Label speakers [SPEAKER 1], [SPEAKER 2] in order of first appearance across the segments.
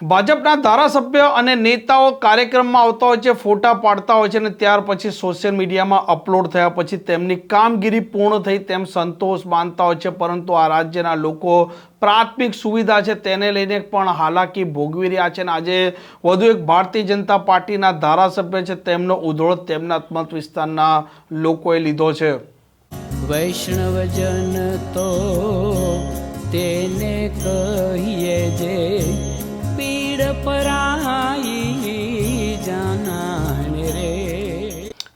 [SPEAKER 1] ભાજપના ધારાસભ્ય અને નેતાઓ કાર્યક્રમમાં આવતા હોય છે, ફોટા પાડતા હોય છે અને ત્યાર પછી સોશિયલ મીડિયામાં અપલોડ થયા પછી તેમની કામગીરી પૂર્ણ થઈ તેમ સંતોષ માનતા હોય છે, પરંતુ આ રાજ્યના લોકો પ્રાથમિક સુવિધા છે તેને લઈને પણ હાલાકી ભોગવી રહ્યા છે અને આજે વધુ એક ભારતીય જનતા પાર્ટીના ધારાસભ્ય છે, તેમનો ઉધોળ તેમના મત વિસ્તારના લોકોએ લીધો છે.
[SPEAKER 2] વૈષ્ણવજન તો તેને કહીએ પીડ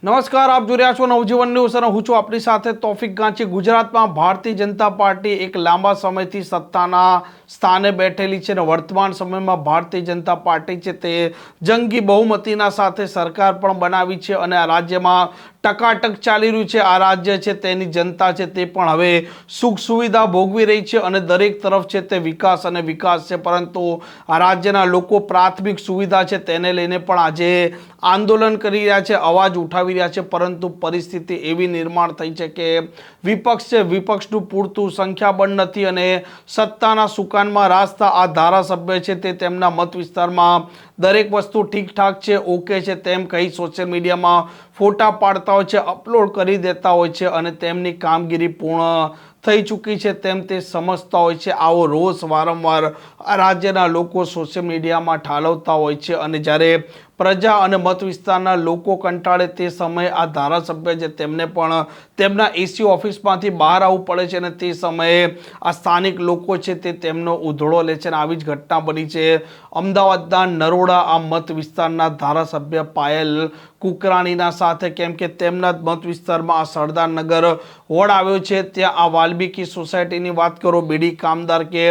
[SPEAKER 1] નમસ્કાર, આપ જોઈ રહ્યા છો નવજીવન ન્યૂઝ અને હું છું આપણી સાથે તોફિક ગાંચી. ગુજરાતમાં ભારતીય જનતા પાર્ટી એક લાંબા સમયથી સત્તાના સ્થાને બેઠેલી છે અને વર્તમાન સમયમાં ભારતીય જનતા પાર્ટી છે તે જંગી બહુમતીના સાથે સરકાર પણ બનાવી છે અને રાજ્યમાં ટકાટક ચાલી રહ્યું છે, આ રાજ્ય છે, તેની જનતા છે, તે પણ હવે સુખ સુવિધા ભોગવી રહી છે અને દરેક તરફ છે તે વિકાસ અને વિકાસ છે. પરંતુ આ રાજ્યના લોકો પ્રાથમિક સુવિધા છે, તેને લઈને પણ આજે આંદોલન કરી રહ્યા છે, અવાજ ઉઠાવી રહ્યા છે. પરંતુ પરિસ્થિતિ એવી નિર્માણ થઈ છે કે વિપક્ષ છે, વિપક્ષનું પૂરતું સંખ્યાબળ નથી અને સત્તાના સુકાનમાં રાસ્તા આ ધારાસભ્ય છે તે તેમના મત વિસ્તારમાં દરેક વસ્તુ ઠીકઠાક છે, ઓકે છે, તેમ કહી સોશિયલ મીડિયામાં ફોટા પાડતા હોય છે અપલોડ કરી દેતા હોય છે અને તેમની કામગીરી પૂર્ણ થઈ ચૂકી છે, તેમ તે સમજતા હોય છે. આવો રોષ વારંવાર રાજ્યના લોકો સોશિયલ મીડિયામાં ઠાલવતા હોય છે અને જ્યારે પ્રજા અને મત વિસ્તારના લોકો કંટાળે તે સમયે આ ધારાસભ્ય છે તેમને પણ તેમના એસી ઓફિસમાંથી બહાર આવવું પડે છે અને તે સમયે આ સ્થાનિક લોકો છે તે તેમનો ઉધળો લે છે અને આવી જ ઘટના બની છે. અમદાવાદના નરોડા આ મત વિસ્તારના ધારાસભ્ય પાયલ કુકરાણીના સાથે કેમ કે તેમના મત વિસ્તારમાં આ સરદારનગર વોર્ડ આવ્યો છે. ત્યાં આ વાલ્મીકી સોસાયટીની વાત કરો, બીડી કામદાર કે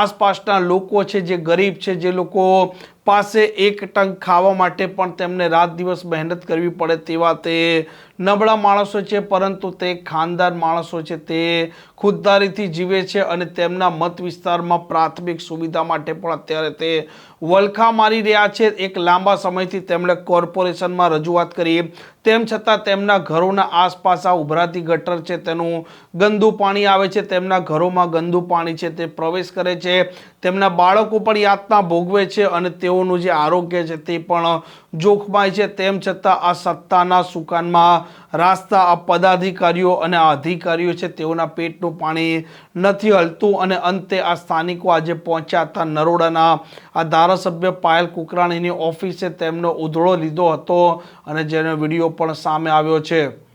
[SPEAKER 1] આસપાસના લોકો છે જે ગરીબ છે, જે લોકો પાસે એક ટંક ખાવા માટે પણ તેમને રાત દિવસ મહેનત કરવી પડે તેવા તે નબળા માણસો છે, પરંતુ તે ખાનદાર માણસો છે, તે ખુદદારીથી જીવે છે અને તેમના મત વિસ્તારમાં પ્રાથમિક સુવિધા માટે પણ અત્યારે તે વલખા મારી રહ્યા છે. એક લાંબા સમયથી તેમણે કોર્પોરેશનમાં રજૂઆત કરી. તેમ છતાં તેમના ઘરોના આસપાસ આ ઉભરાતી ગટર છે, તેનું ગંદુ પાણી આવે છે, તેમના ઘરોમાં ગંદુ પાણી છે, તે પ્રવેશ કરે છે. તેમના બાળકો પણ યાતના ભોગવે છે અને તેઓનું જે આરોગ્ય છે, તે પણ જોખમાય છે. તેમ છતાં આ સત્તાના સુકાનમાં રાસ્તા આ પદાધિકારીઓ અને આ અધિકારીઓ છે તેઓના પેટનું પાણી નથી હલતું અને અંતે આ સ્થાનિકો આજે પહોંચ્યા હતા નરોડાના. આ ધારાસભ્ય પાયલ કુકરાણીની ઓફિસે તેમનો ઉધળો લીધો હતો અને જેનો વીડિયો પણ સામે આવ્યો છે.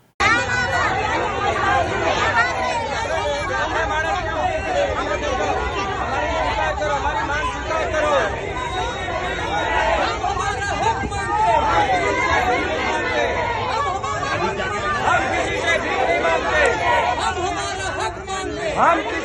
[SPEAKER 3] antes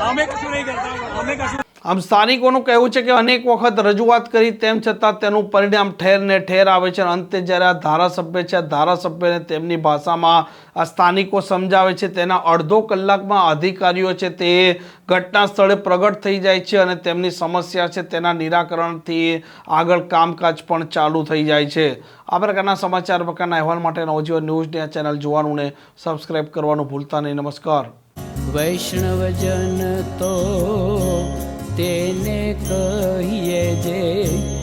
[SPEAKER 3] અમે કશું નહીં કરતા અમે કશું
[SPEAKER 1] આમ સ્થાનિકોનું કહેવું છે કે અનેક વખત રજૂઆત કરી, તેમ છતાં તેનું પરિણામ ઠેર ને ઠેર આવે છે અંતે જ્યારે આ ધારાસભ્ય છે ધારાસભ્યને તેમની ભાષામાં આ સ્થાનિકો સમજાવે છે, તેના અડધો કલાકમાં અધિકારીઓ છે તે ઘટના સ્થળે પ્રગટ થઈ જાય છે અને તેમની સમસ્યા છે તેના નિરાકરણથી આગળ કામકાજ પણ ચાલુ થઈ જાય છે. આ પ્રકારના સમાચાર પ્રકારના અહેવાલ માટે નવજીવન ન્યૂઝની આ ચેનલ જોવાનું ને સબસ્ક્રાઇબ કરવાનું ભૂલતા નહીં. નમસ્કાર.
[SPEAKER 2] વૈષ્ણવજન તો તેને કહીએ જે